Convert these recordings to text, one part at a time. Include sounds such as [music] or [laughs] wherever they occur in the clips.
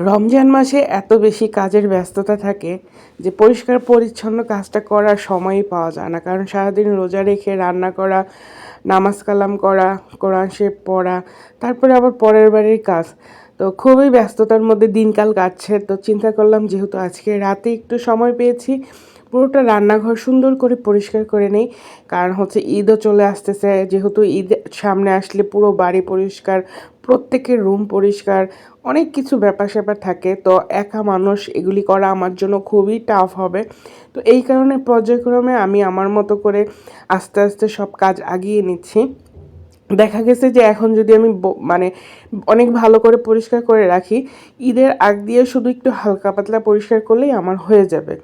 রমজান মাসে এত বেশি কাজের ব্যস্ততা থাকে যে পরিষ্কার পরিচ্ছন্ন কাজটা করার সময়ই পাওয়া যায় না। কারণ সারাদিন রোজা রেখে রান্না করা, নামাজ কালাম করা, কোরআন শেপ পড়া, তারপরে আবার পরের বাড়ির কাজ। তো খুবই ব্যস্ততার মধ্যে দিনকাল কাটছে। তো চিন্তা করলাম যেহেতু আজকে রাতে একটু সময় পেয়েছি পুরোটা রান্নাঘর সুন্দর করে পরিষ্কার করে নেই। কারণ হচ্ছে ঈদও চলে আসতেছে। যেহেতু ঈদ সামনে আসলে পুরো বাড়ি পরিষ্কার, প্রত্যেকের রুম পরিষ্কার, অনেক কিছু ব্যাপার স্যাপার থাকে। তো একা মানুষ এগুলি করা আমার জন্য খুবই টাফ হবে। তো এই কারণে পর্যায়ক্রমে আমি আমার মতো করে আস্তে আস্তে সব কাজ আগিয়ে নিচ্ছি। দেখা গেছে যে এখন যদি আমি মানে অনেক ভালো করে পরিষ্কার করে রাখি, ঈদের আগ দিয়ে শুধু একটু হালকা পাতলা পরিষ্কার করলেই আমার হয়ে যাবে।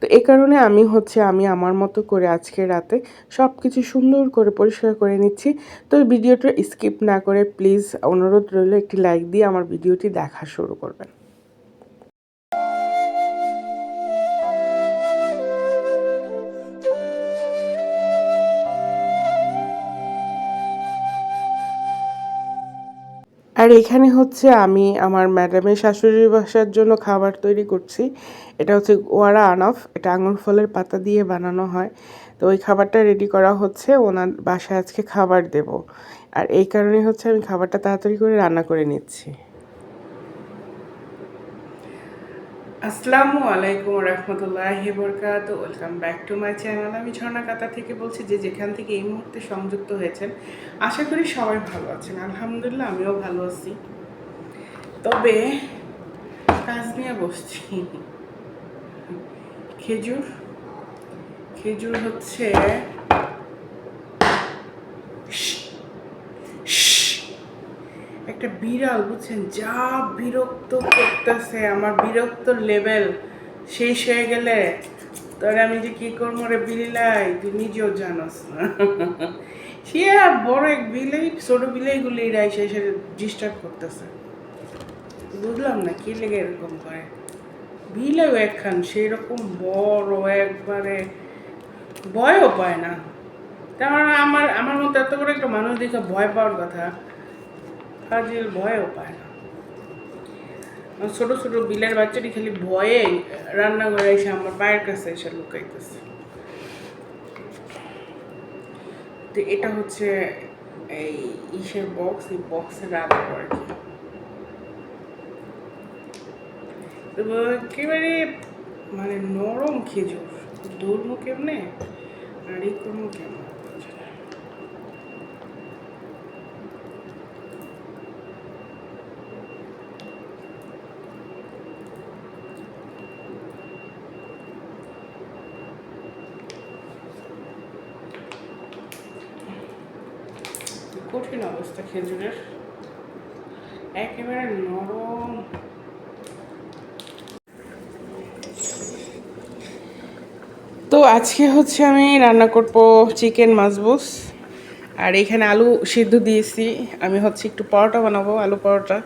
তো এ কারণে আমি হচ্ছে আমি আমার মতো করে আজকে রাতে সব কিছু সুন্দর করে পরিষ্কার করে নিচ্ছি। তো ভিডিওটা স্কিপ না করে প্লিজ অনুরোধ রইল একটি লাইক দিয়ে আমার ভিডিওটি দেখা শুরু করবেন। আর এখানে হচ্ছে আমি আমার ম্যাডামের শাশুড়ির বাসার জন্য খাবার তৈরি করছি। এটা হচ্ছে ওয়ারা আনফ, এটা আঙুর ফলের পাতা দিয়ে বানানো হয়। তো ওই খাবারটা রেডি করা হচ্ছে, ওনার বাসায় আজকে খাবার দেব। আর এই কারণে হচ্ছে আমি খাবারটা তাড়াতাড়ি করে রান্না করে নিচ্ছি। আসসালামু আলাইকুম রহমতুল্লাহ বরকাত welcome back to my channel আমি ঝর্ণা কাতা থেকে বলছি যে যেখান থেকে এই মুহূর্তে সংযুক্ত হয়েছেন, আশা করি সবাই ভালো আছেন। আলহামদুলিল্লাহ, আমিও ভালো আছি। তবে কাজ নিয়ে বসছি। খেজুর খেজুর হচ্ছে একটা বিড়াল, বুঝছেন? যা বিরক্ত করতেছে, আমার বিরক্ত লেভেল শেষ হয়ে গেলে তোর আমি যে কি করব রে বিলাই তুই নিজেও জানোস না। [laughs] সে বড় এক বিলাই, ছোট বিলাইগুলি এসে এসে ডিস্টার্ব করতেছে। বুঝলাম না, কি লেগে এরকম করে? বিলেও একখান সেই রকম বড় একবারে ভয়ও পায় না। তার আমার আমার মতো এত বড় একটা মানুষ দেখে ভয় পাওয়ার কথা ফাজিল ভয়ও পায় না। ছোট ছোট বিলের বাচ্চাটি খালি ভয়ে রান্নাঘরে এসে আমার পায়ের কাছে এসে লুকাইতেছে। তো এটা হচ্ছে এই ইসের বক্স এই বক্সে রাখব আর কি। একেবারে মানে নরম খেজুর দৌড়বো কেমনে আর এই করব কেমন কঠিন অবস্থা খেজুরের? একেবারে নরম। তো আজকে হচ্ছে আমি রান্না করব চিকেন মাছবুস আর এখানে আলু সিদ্ধ দিয়েছি। আমি হচ্ছে একটু পরোটা বানাবো, আলু পরোটা।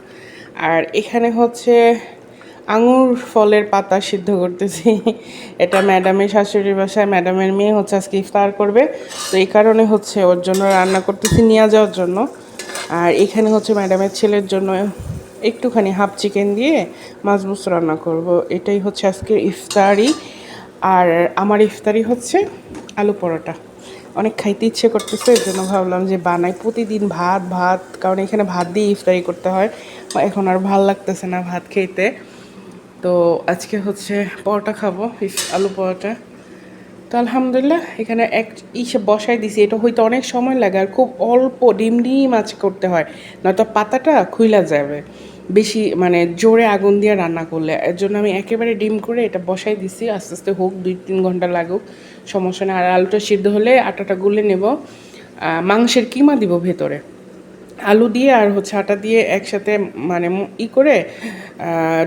আর এখানে হচ্ছে আঙুর ফলের পাতা সিদ্ধ করতেছি। এটা ম্যাডামের শাশুড়ির বাসায়, ম্যাডামের মেয়ে হচ্ছে আজকে ইফতার করবে। তো এই কারণে হচ্ছে ওর জন্য রান্না করতেছি নিয়ে যাওয়ার জন্য। আর এখানে হচ্ছে ম্যাডামের ছেলের জন্য একটুখানি হাফ চিকেন দিয়ে মাছবুস রান্না করব। এটাই হচ্ছে আজকে ইফতারি। আর আমার ইফতারি হচ্ছে আলু পরোটা। অনেক খাইতে ইচ্ছে করতেছে এর জন্য ভাবলাম যে বানাই। প্রতিদিন ভাত ভাত, কারণ এখানে ভাত দিয়ে ইফতারি করতে হয়। এখন আর ভালো লাগতেছে না ভাত খেতে। তো আজকে হচ্ছে পরোটা খাব আলু পরোটা। তো আলহামদুলিল্লাহ, এখানে এক ইসে বসাই দিছি, এটা হইতে অনেক সময় লাগে আর খুব অল্প ডিম ডিম আঁচ করতে হয়, নয়তো পাতাটা খুইলা যাবে। বেশি মানে জোরে আগুন দিয়ে রান্না করলে, এর জন্য আমি একেবারে ডিম করে এটা বসাই দিছি, আস্তে আস্তে হোক দুই তিন ঘণ্টা লাগুক, সমস্যা নেই। আর আলুটা সিদ্ধ হলে আটাটা গুলে নেব মাংসের কিমা দিব ভেতরে। আলু দিয়ে আর হচ্ছে আটা দিয়ে একসাথে মানে ই করে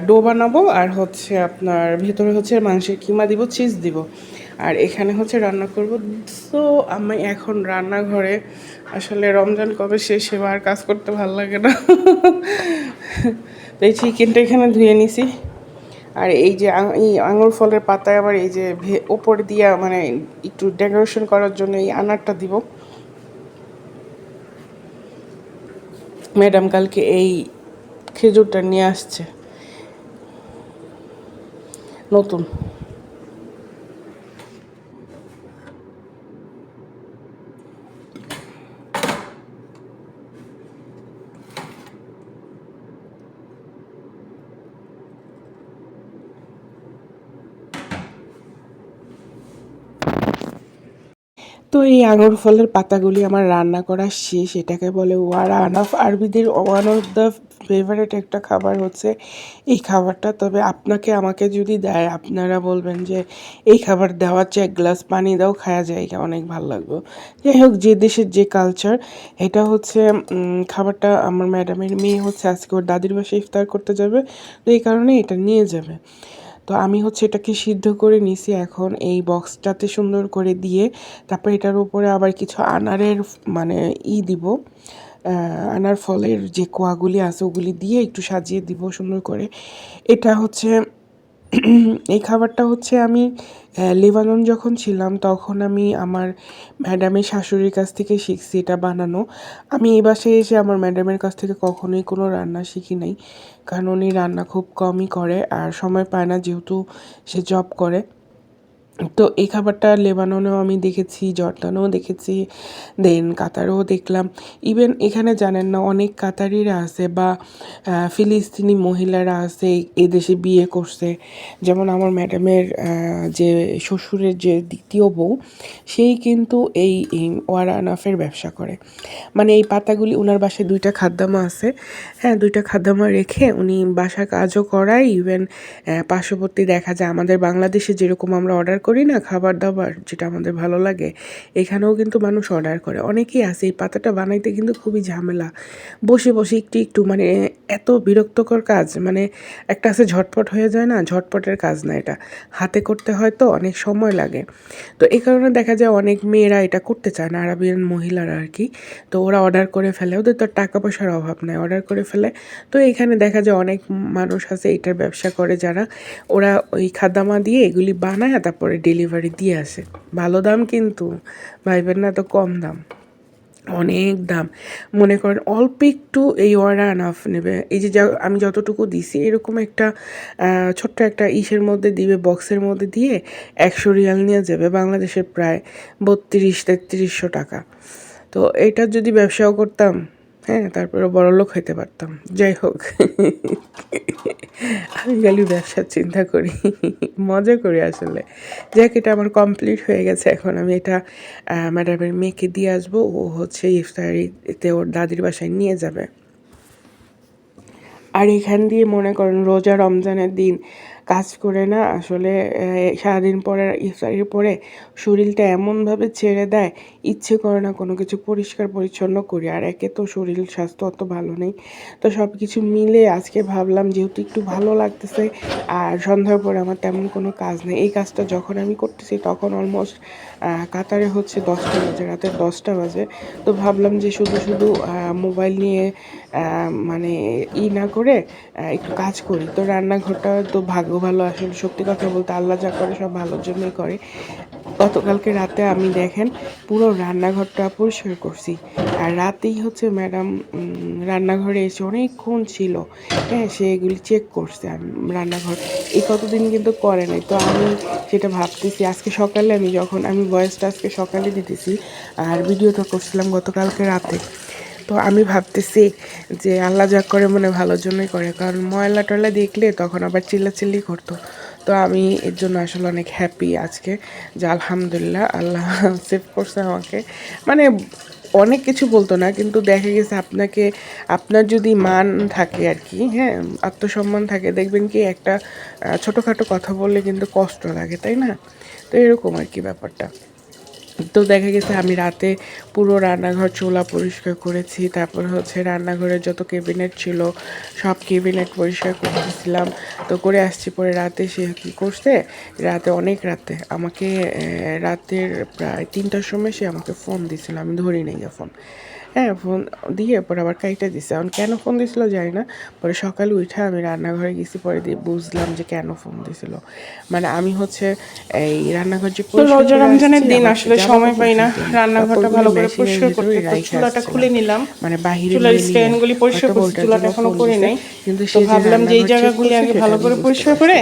ডো বানাবো। আর হচ্ছে আপনার ভেতরে হচ্ছে মাংসের কিমা দিব, চিজ দিব। আর এখানে হচ্ছে রান্না করব। তো আমি এখন রান্নাঘরে, আসলে রমজান কবে শেষ আর কাজ করতে ভালো লাগে না। তো এই চিকেনটা এখানে ধুয়ে নিছি। আর এই যে এই আঙুর ফলের পাতায় আবার এই যে ওপর দিয়ে মানে একটু ডেকোরেশন করার জন্য এই আনারটা দিব। ম্যাডাম কালকে এই খেজুরটা নিয়ে আসছে। নতুন। তো এই আঙুর ফলের পাতাগুলি আমার রান্না করা শেষ। এটাকে বলে ওয়ারা। অফ আরবিদের ওয়ান অফ দ্য ফেভারেট একটা খাবার হচ্ছে এই খাবারটা। তবে আপনাকে আমাকে যদি দেয়, আপনারা বলবেন যে এই খাবার দেওয়ার চেয়ে এক গ্লাস পানি দাও খাওয়া যায় অনেক ভালো লাগবে। যাই হোক, যে দেশের যে কালচার এটা হচ্ছে খাবারটা আমার ম্যাডামের মেয়ে হচ্ছে, আজকে ওর দাদির বাসায় ইফতার করতে যাবে। তো এই কারণে এটা নিয়ে যাবে। তো আমি হচ্ছে এটাকে সিদ্ধ করে নিছি এখন এই বক্সটাতে সুন্দর করে দিয়ে তারপর এটার উপরে আবার কিছু আনারের মানে ই দিব আনার ফলের যে কোয়াগুলি আছে ওগুলি দিয়ে একটু সাজিয়ে দিব সুন্দর করে। এটা হচ্ছে [clears throat] এই খাবারটা হচ্ছে আমি লেবানন যখন ছিলাম তখন আমি আমার ম্যাডামের শাশুড়ির কাছ থেকে শিখছি এটা বানানো। আমি এই বাসায় এসে আমার ম্যাডামের কাছ থেকে কখনোই কোনো রান্না শিখি নাই। কারণ উনি রান্না খুব কমই করে আর সময় পায় না যেহেতু সে জব করে। তো এই খাবারটা লেবাননেও আমি দেখেছি, জর্দানেও দেখেছি দেন কাতারেও দেখলাম। ইভেন এখানে জানেন না, অনেক কাতারিরা আছে বা ফিলিস্তিনি মহিলারা আছে, এই দেশে বিয়ে করছে। যেমন আমার ম্যাডামের যে শ্বশুরের যে দ্বিতীয় বউ, সেই কিন্তু এই ওয়ারানাফের ব্যবসা করে। মানে এই পাতাগুলি ওনার বাসায় দুইটা খাদ্দামা আছে। হ্যাঁ দুইটা খাদ্দামা রেখে উনি বাসা কাজও করায়। ইভেন পার্শ্ববর্তী দেখা যায়, আমাদের বাংলাদেশে যেরকম আমরা অর্ডার করি না খাবার দাবার যেটা আমাদের ভালো লাগে, এখানেও কিন্তু মানুষ অর্ডার করে। অনেকেই আছে, এই পাতাটা বানাইতে কিন্তু খুবই ঝামেলা। বসে বসে একটু একটু মানে এত বিরক্তকর কাজ মানে একটা আছে ঝটপট হয়ে যায় না, ঝটপটের কাজ না এটা। হাতে করতে হয় তো, অনেক সময় লাগে। তো এই কারণে দেখা যায় অনেক মেয়েরা এটা করতে চায় না, আরবিয়ান মহিলারা আর কি। তো ওরা অর্ডার করে ফেলে, ওদের তো টাকা পয়সার অভাব নাই অর্ডার করে ফেলে। তো এখানে দেখা যায় অনেক মানুষ আছে, এটার ব্যবসা করে যারা, ওরা ওই খাদ্যামা দিয়ে এগুলি বানায়, তারপরে ডেলিভারি দিয়ে আসে। ভালো দাম কিন্তু ভাইবেন না তো কম দাম। অনেক দাম। মনে করেন অল্প একটু এই ওয়ারা আনাফ নেবে। এই যে আমি যতটুকু দিছি, এরকম একটা ছোট্ট একটা ইসের মধ্যে দিবে, বক্সের মধ্যে দিয়ে একশো রিয়াল নিয়ে যাবে। বাংলাদেশের প্রায় বত্রিশ, তেত্রিশশো টাকা। তো এইটার যদি ব্যবসাও করতাম হ্যাঁ তারপরে বড় লোক হইতে পারতাম। যাই হোক। আমি খালি ব্যবসার চিন্তা করি, মজা করি আসলে। যাক, এটা আমার কমপ্লিট হয়ে গেছে এখন। আমি এটা ম্যাডামের মেয়েকে দিয়ে আসব। ও হচ্ছে ইফতারিতে ওর দাদির বাসায় নিয়ে যাবে। আর এখান দিয়ে মনে করেন রোজা রমজানের দিন কাজ করে না, আসলে সারাদিন পরে, ইফতারির পরে শরীরটা এমনভাবে ছেড়ে দেয়, ইচ্ছে করে না কোনো কিছু পরিষ্কার পরিচ্ছন্ন করি। আর একে তো শরীর স্বাস্থ্য অত ভালো নেই। তো সব কিছু মিলে আজকে ভাবলাম, যেহেতু একটু ভালো লাগতেছে, আর সন্ধ্যার পরে আমার তেমন কোনো কাজ নেই। এই কাজটা যখন আমি করতেছি, তখন অলমোস্ট কাতারে হচ্ছে দশটা বাজে রাতের দশটা বাজে। তো ভাবলাম যে শুধু শুধু মোবাইল নিয়ে মানে ই না করে একটু কাজ করি। তো রান্নাঘরটা তো ভাগ্য ভালো আসলে। সত্যি কথা বলতে আল্লাহ যা করে সব ভালোর জন্যই করে। গতকালকে রাতে আমি দেখেন পুরো রান্নাঘরটা পরিষ্কার করছি। আর রাতেই হচ্ছে ম্যাডাম রান্নাঘরে এসে অনেকক্ষণ ছিল। হ্যাঁ সে এগুলি চেক করছে রান্নাঘর। এই কতদিন কিন্তু করে নাই। তো আমি সেটা ভাবতেছি, আজকে সকালে আমি যখন, আমি ভয়েসটা আজকে সকালে দিতেছি আর ভিডিওটা করছিলাম গতকালকে রাতে। তো আমি ভাবতেছি যে আল্লাহ যা করে মনে ভালোর জন্যই করে, কারণ ময়লা টয়লা দেখলে তখন আবার চিল্লাচিল্লি করতো। তো আমি এর জন্য আসলে অনেক হ্যাপি আজকে, যে আলহামদুলিল্লাহ আল্লাহ [laughs] সেভ করছে আমাকে। মানে অনেক কিছু বলতো না, কিন্তু দেখা গেছে আপনাকে, আপনার যদি মান থাকে আর কি হ্যাঁ আত্মসম্মান থাকে, দেখবেন কি একটা ছোটোখাটো কথা বললে কিন্তু কষ্ট লাগে, তাই না? তো এরকম আর কি ব্যাপারটা। তো দেখা গেছে আমি রাতে পুরো রান্নাঘর চোলা পরিষ্কার করেছি। তারপর হচ্ছে রান্নাঘরে যত কেবিনেট ছিল, সব কেবিনেট পরিষ্কার করেছিলাম তো করে আসছি পরে রাতে, সে কী করছে? রাতে অনেক রাতে, আমাকে রাতের প্রায় তিনটার সময় সে আমাকে ফোন দিছিল। আমি ধরি নাই ফোন হ্যাঁ ফোন দিয়ে পরে আবার কাইটা দিছে। এখন কেন ফোন দিছিল জানি না পরে সকালে উঠে আমি রান্নাঘরে গেছি পরে দিয়ে বুঝলাম যে কেন ফোন দিছিল। মানে আমি হচ্ছে এই রান্নাঘর যে রোজা রমজানের দিন আসলে সময় পাই না। রান্নাঘরটা ভালো করে পরিষ্কার করতে চুলাটা খুলে নিলাম। মানে বাহিরে চুলার স্ট্যান্ডগুলি পরিষ্কার করছি চুলাটা এখনও করি নাই। কিন্তু ভাবলাম যে এই জায়গাগুলি আগে ভালো করে পরিষ্কার করে।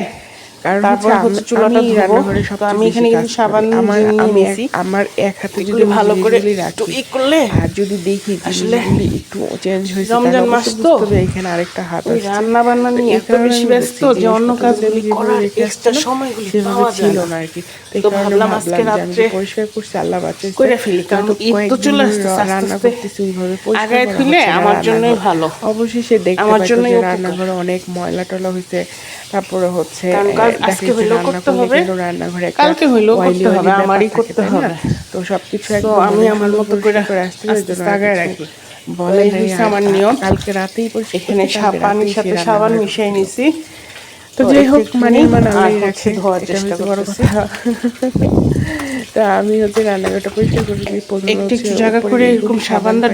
কারণ তারপর হচ্ছে চুলাটা ধোবো। তো আমি এখানে কিন্তু সাবান আমার আমি আমার এক হাতে যদি ভালো করে একটু ই করলে আর যদি দেখি আসলে একটু চেঞ্জ হয়েছে রমজান মাস তো, এখানে আরেকটা হাত আছে রান্না বান্না নিয়ে এত বেশি ব্যস্ত যে অন্য কাজগুলি করার আসছিলাম, সময়গুলি পাওয়া ছিল না। আর কি। তো ভাবলাম আজকে রাত্রে পরিষ্কার করছি আল্লাহ কইরা ফেলি, কারণ ঈদ তো চলে আস্তে রান্না করতেছি ওইভাবে আগায় করা আমার জন্যই ভালো। অবশ্যই সে দেখতে আমার জন্যই রান্নাঘরে অনেক ময়লা টলা হয়েছে। তারপরে হচ্ছে আজকে হইলেও করতে হবে, কালকে হইলেও করতে হবে, আমারই করতে হবে। তো সবকিছু একদম আমি আমার মতো করে আসতে আস্তে আগায় রাখি। বলে আমার নিয়ম। কালকে রাতেই এখানে পানির সাথে সাবান মিশিয়ে নিছি তো যাই হোক মানে মানে ধোয়ার চেষ্টা বড় করতেছি। আমি হচ্ছে রান্নাঘরটা পরিষ্কার করে দিই একটু একটু জায়গা করে এরকম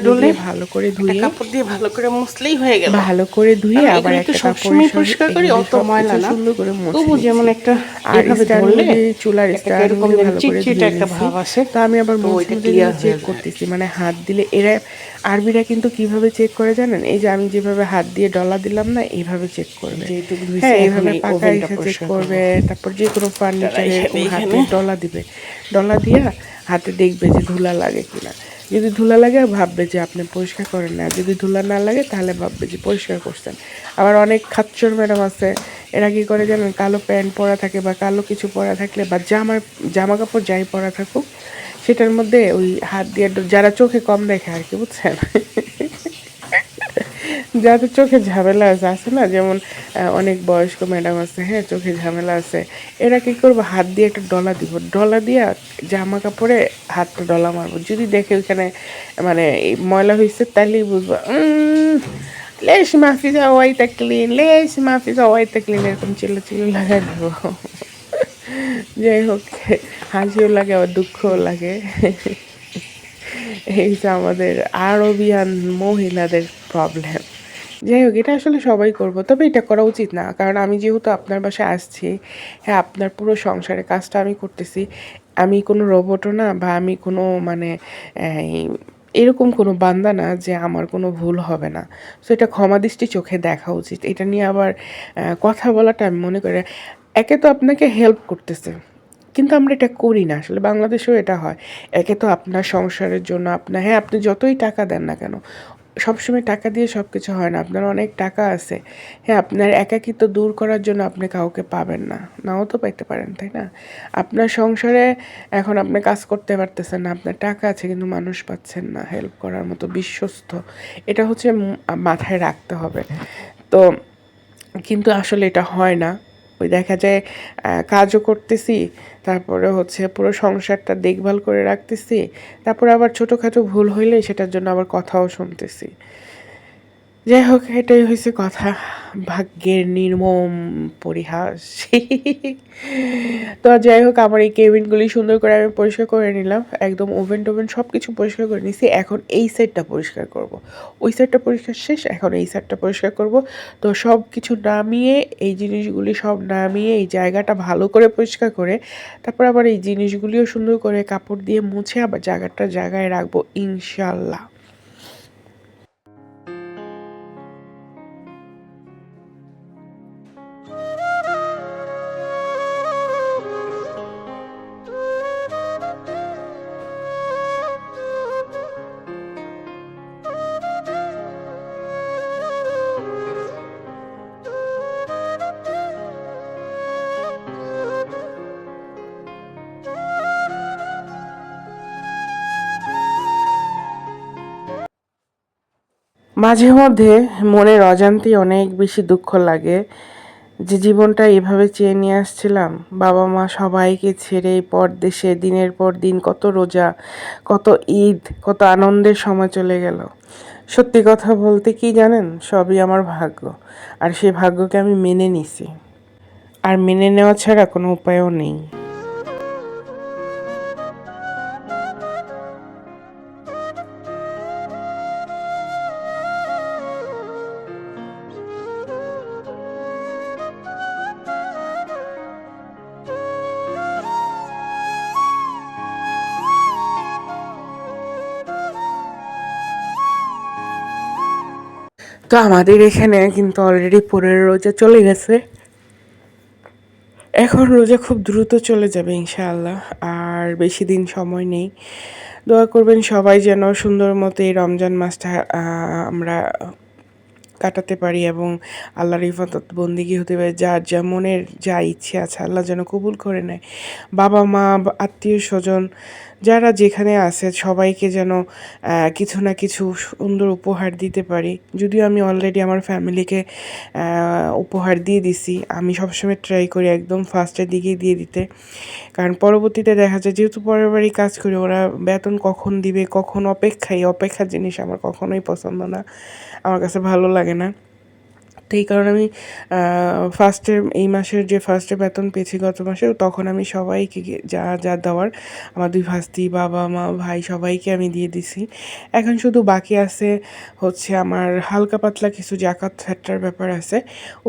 ডলে ভালো করে ধুয়ে কাপড় দিয়ে ভালো করে মুছলেই হয়ে গেল ভালো করে ধুয়ে আবার এগুলি তো একটা সবসময় পরিষ্কার করি, অত ময়লা না। সুন্দর করে মুছে তবু যেমন একটা ধরলে চুলার এরকম ভালো করে চিটচিটে একটা ভাব আসে। তো আমি আবার তো মুছে চেক করতেছি মানে হাত দিলে এরা আরবিরা কিন্তু কীভাবে চেক করে জানেন এই যে আমি যেভাবে হাত দিয়ে ডলা দিলাম না এইভাবে চেক করবে হ্যাঁ এইভাবে এই পাকা এসে চেক পরিষ্কার করবে তারপর যে কোনো ফার্নিচারে এরকম হাতে ডলা দিবে। ডলা দিয়া হাতে দেখবে যে ধুলা লাগে কিনা। যদি ধুলা লাগে ভাববে যে আপনি পরিষ্কার করেন না। যদি ধুলা না লাগে তাহলে ভাববে যে পরিষ্কার করছেন। আবার অনেক খাচ্চর ম্যাডাম আছে। এরা কি করে জানেন কালো প্যান্ট পরা থাকে বা কালো কিছু পরা থাকলে বা জামার জামা কাপড় যাই পরা থাকুক সেটার মধ্যে ওই হাত দিয়ে যারা চোখে কম দেখে আর কি বুঝছেন? যাদের চোখে ঝামেলা আছে আছে না? যেমন অনেক বয়স্ক ম্যাডাম আছে হ্যাঁ চোখে ঝামেলা আছে। এরা কী করব? হাত দিয়ে একটা ডলা দিব। ডলা দিয়া জামা কাপড়ে হাতটা ডলা মারবো। যদি দেখে ওইখানে মানে ময়লা হয়েছে তাহলেই বুঝব লেশ মাফিজা ওয়াইটা ক্লিন লেশ মাফিজা ওয়াইটা ক্লিন, এরকম চিল্লা চিল্লা লাগাই দেবো। যাই হোক, হাসিও লাগে, আবার দুঃখও লাগে। এই যে আমাদের আরবিয়ান মহিলাদের প্রবলেম যাই হোক এটা আসলে সবাই করব, তবে এটা করা উচিত না। কারণ আমি যেহেতু আপনার বাসায় আসছি হ্যাঁ আপনার পুরো সংসারের কাজটা আমি করতেছি, আমি কোনো রোবটও না বা আমি কোনো মানে এরকম কোনো বান্দা না যে আমার কোনো ভুল হবে না। সো এটা ক্ষমা দৃষ্টি চোখে দেখা উচিত। এটা নিয়ে আবার কথা বলাটা আমি মনে করি, একে তো আপনাকে হেল্প করতেছে, কিন্তু আমরা এটা করি না। আসলে বাংলাদেশেও এটা হয়, একে তো আপনার সংসারের জন্য, আপনার হ্যাঁ আপনি যতই টাকা দেন না কেন সবসময় টাকা দিয়ে সব কিছু হয় না। আপনার অনেক টাকা আছে। হ্যাঁ আপনার একাকিত্ব দূর করার জন্য আপনি কাউকে পাবেন না। নাও তো পাইতে পারেন, তাই না? আপনার সংসারে এখন আপনি কাজ করতে পারতেছেন না। আপনার টাকা আছে কিন্তু মানুষ পাচ্ছেন না হেল্প করার মতো, বিশ্বস্ত। এটা হচ্ছে মাথায় রাখতে হবে। তো কিন্তু আসলে এটা হয় না। ওই দেখা যায় কাজও করতেছি, তারপরে হচ্ছে পুরো সংসারটা দেখভাল করে রাখতেছি, তারপরে আবার ছোটোখাটো ভুল হইলে সেটার জন্য আবার কথাও শুনতেছি। যাই হোক এটাই হয়েছে কথা। ভাগ্যের নির্মম পরিহাস। তো যাই হোক আমার এই কেবিনগুলি সুন্দর করে আমি পরিষ্কার করে নিলাম। একদম ওভেন টোভেন সব কিছু পরিষ্কার করে নিছি। এখন এই সাইডটা পরিষ্কার করব। ওই সাইডটা পরিষ্কার শেষ, এখন এই সাইডটা পরিষ্কার করব। তো সব কিছু নামিয়ে, এই জিনিসগুলি সব নামিয়ে, এই জায়গাটা ভালো করে পরিষ্কার করে, তারপর আবার এই জিনিসগুলিও সুন্দর করে কাপড় দিয়ে মুছে আবার জায়গাটা জায়গায় রাখব, ইনশাল্লাহ। মাঝে মধ্যে মনের অজান্তেই অনেক বেশি দুঃখ লাগে যে জীবনটা এভাবে চেয়ে নিয়ে আসছিলাম। বাবা মা সবাইকে ছেড়ে এই পরদেশে দিনের পর দিন কত রোজা, কত ঈদ, কত আনন্দের সময় চলে গেল। সত্যি কথা বলতে কি জানেন? সবই আমার ভাগ্য। আর সেই ভাগ্যকে আমি মেনে নিছি। আর মেনে নেওয়া ছাড়া কোনো উপায়ও নেই। তো আমাদের এখানে কিন্তু অলরেডি পনেরো রোজা চলে গেছে। এখন রোজা খুব দ্রুত চলে যাবে ইনশাআল্লাহ, আর বেশি দিন সময় নেই। দোয়া করবেন সবাই যেন সুন্দর মতো এই রমজান মাসটা আমরা কাটাতে পারি এবং আল্লাহর ইফাদত বন্দিগি হতে পারে, যার যা মনের যা ইচ্ছে আছে আল্লাহ যেন কবুল করে নেয়। বাবা মা আত্মীয় স্বজন যারা যেখানে আছে, সবাইকে যেন কিছু না কিছু সুন্দর উপহার দিতে পারি। যদিও আমি অলরেডি আমার ফ্যামিলিকে উপহার দিয়ে দিছি। আমি সবসময় ট্রাই করি একদম ফার্স্টের দিকেই দিয়ে দিতে। কারণ পরবর্তীতে দেখা যায়, যেহেতু পরের বাড়ি কাজ করি, ওরা বেতন কখন দিবে, কখন অপেক্ষায়, অপেক্ষার জিনিস আমার কখনোই পছন্দ না। আমার কাছে ভালো লাগে না। এই কারণে আমি ফার্স্টের এই মাসের যে ফার্স্টে বেতন পেয়েছি গত মাসে, তখন আমি সবাইকে যা যা দেওয়ার, আমার দুই ভাস্তি, বাবা, মা, ভাই, সবাইকে আমি দিয়ে দিছি। এখন শুধু বাকি আছে হচ্ছে আমার হালকা পাতলা কিছু জাকাত ফ্যাটার ব্যাপার আছে,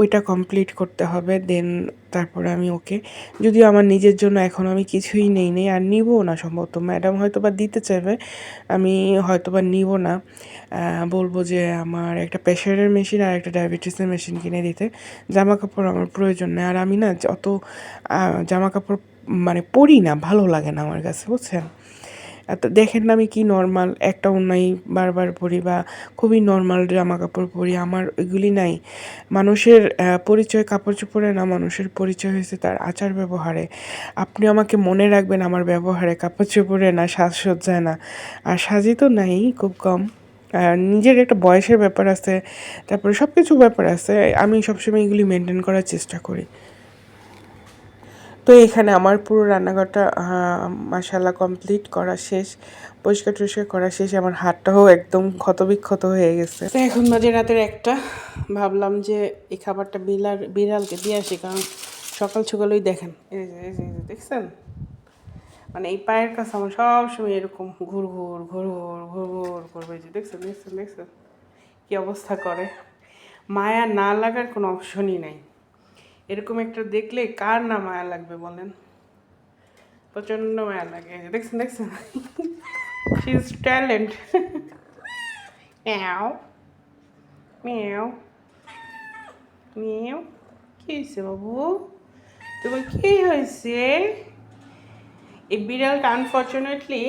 ওইটা কমপ্লিট করতে হবে। দেন তারপরে আমি ওকে, যদিও আমার নিজের জন্য এখন আমি কিছুই নেই নেই আর নিবও না সম্ভবত। ম্যাডাম হয়তো বা দিতে চাইবে, আমি হয়তো বা নিব না। বলব যে আমার একটা প্রেশারের মেশিন আর একটা ডায়াবেটিসের মেশিন কিনে দিতে। জামা কাপড় আমার প্রয়োজন নেই। আর আমি না অত জামা কাপড় মানে পরি না, ভালো লাগে না আমার কাছে, বুঝছেন? দেখেন না আমি কি নর্মাল একটা অন্যায় বারবার পরি বা খুবই নর্মাল জামা কাপড় পরি, আমার এগুলি নাই। মানুষের পরিচয় কাপড় চোপড়ে না, মানুষের পরিচয় হয়েছে তার আচার ব্যবহারে। আপনি আমাকে মনে রাখবেন আমার ব্যবহারে কাপড় চোপড়ে না, সাজসজ্জায় না। আর সাজি তো নাই খুব কম। নিজের একটা বয়সের ব্যাপার আছে, তারপরে সব কিছু ব্যাপার আছে, আমি সবসময় এগুলি মেনটেন করার চেষ্টা করি। তো এখানে আমার পুরো রান্নাঘরটা মাসাল্লাহ কমপ্লিট করা শেষ, পরিষ্কার টরিষ্কার করা শেষ, আমার হাতটাও একদম ক্ষতবিক্ষত হয়ে গেছে। তো এখন বাজে রাতের একটা, ভাবলাম যে এই খাবারটা বিড়াল বিড়ালকে দিয়ে আসি, কারণ সকাল সকালই দেখেন দেখছেন? মানে এই পায়ের কাছে আমার সবসময় এরকম ঘুর ঘুর ঘুর ঘুর ঘুর ঘুর করবে যে, দেখছেন দেখছেন দেখছেন? কী অবস্থা করে? মায়া না লাগার কোনো অপশনই নাই। এরকম একটা দেখলে কার না মায়া লাগবে বলেন? প্রচণ্ড মায়া লাগে। দেখছেন দেখছেন? She is talent Meow. Meow. Meow. কি হয়েছে বাবু? তোমার কি হয়েছে এই বিড়ালটা আনফর্চুনেটলি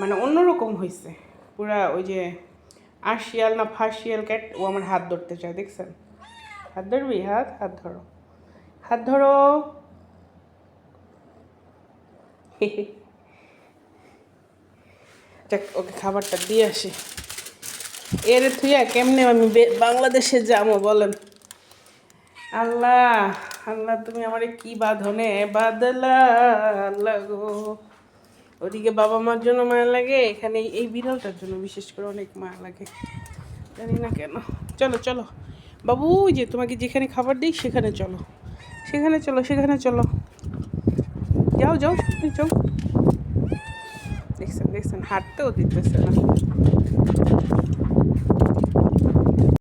মানে অন্যরকম হয়েছে পুরা ওই যে আর্শিয়াল না ফার্সিয়াল ক্যাট ও আমার হাত ধরতে চায়, দেখছেন? হাত ধরবি? হাত হাত ধরো। হাত ধরো। ওকে খাবারটা দিয়ে আসি। এর থুইয়া, কেমনে আমি বাংলাদেশে যাব বলেন? আল্লাহ আল্লাহ, তুমি আমার কি বাঁধনে? বাদলা আল্লাহ গো ওদিকে বাবা মার জন্য মায়া লাগে, এখানে এই- বিড়ালটার জন্য বিশেষ করে অনেক মায়া লাগে। জানি না কেন। চলো চলো। বাবু যে তোমাকে যেখানে খাবার দিই সেখানে চলো। সেখানে চলো সেখানে চলো। যাও যাও সেখানে যাও। দেখছেন দেখছেন, হাঁটতেও দিতেছে না।